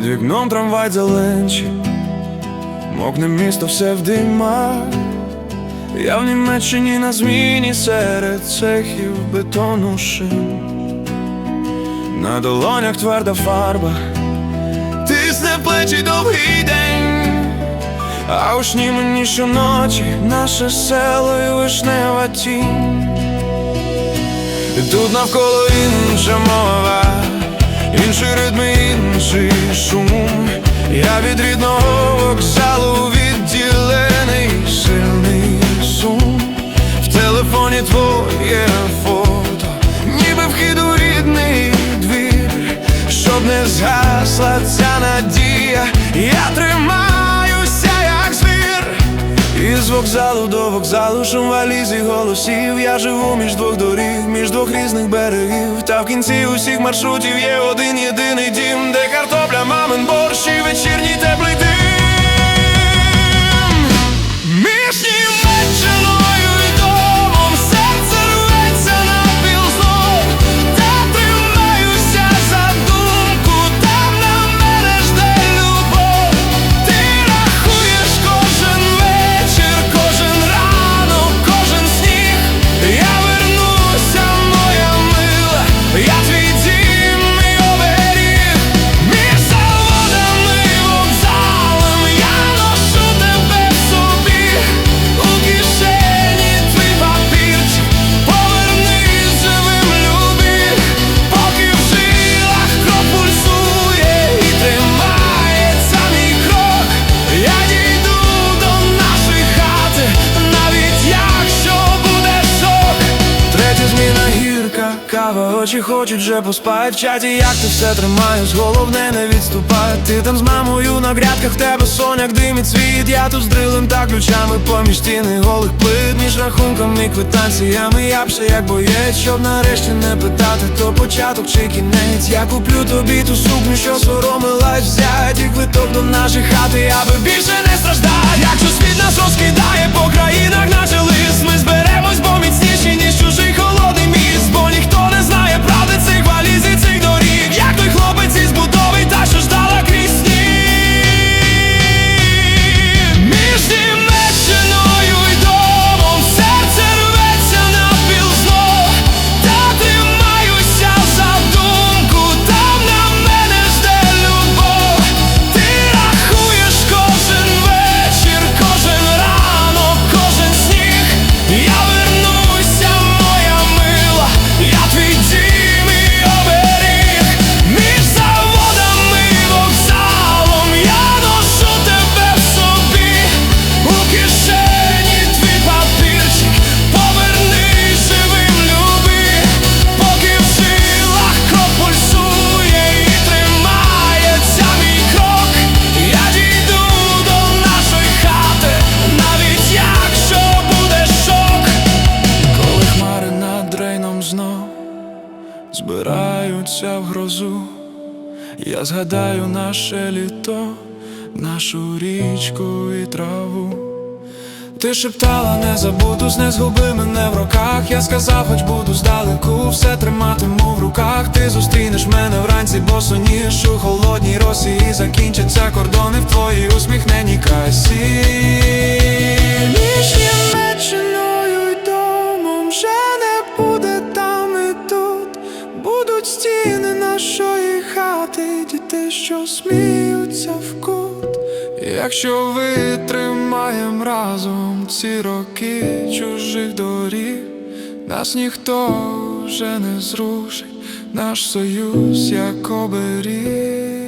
Під вікном трамвай зеленче, мокне місто все в димах. Я в Німеччині на зміні серед цехів бетону шин. На долонях тверда фарба, тисне плечі довгий день, а у сні мені щоночі наше село і вишнева тінь. Тут навколо інша мова, інші ритми, шум. Від рідного вокзалу відділений сильний сум. В телефоні твоє фото, ніби вхід у рідний двір, щоб не згасла ця надія, я тримаюся, як звір. Із вокзалу до вокзалу шум валіз голосів Я живу між двох доріг, між двох різних берегів Та в кінці усіх маршрутів є один єдиний дім Де картопля, мамин борщ і вечірній теплий дим кава, очі хочуть вже поспать В чаті, як ти все тримаєш, головне не відступай Ти там з мамою на грядках, в тебе соняк димить світ Я тут з дрилем та ключами поміж стіни. Голих плит Між рахунками і квитанціями. Я б ще як боєць Щоб нарешті не питати, то початок чи кінець? Я куплю тобі ту сукню, що соромилась взять І квиток до нашої хати, аби більше не страждать Якщо світ нас розкидає по країнах, збираються в грозу я згадаю наше літо, нашу річку і траву. Ти шептала, не забуду, не згуби мене в руках. Я сказав, хоч буду здалеку, все триматиму в руках. Ти зустрінеш мене вранці, босоніж у холодній росі І закінчаться кордони в твоїй усміхненій красі. Що сміються в кут. Якщо витримаєм разом ці роки чужих доріг, нас ніхто вже не зрушить, наш союз як оберіг.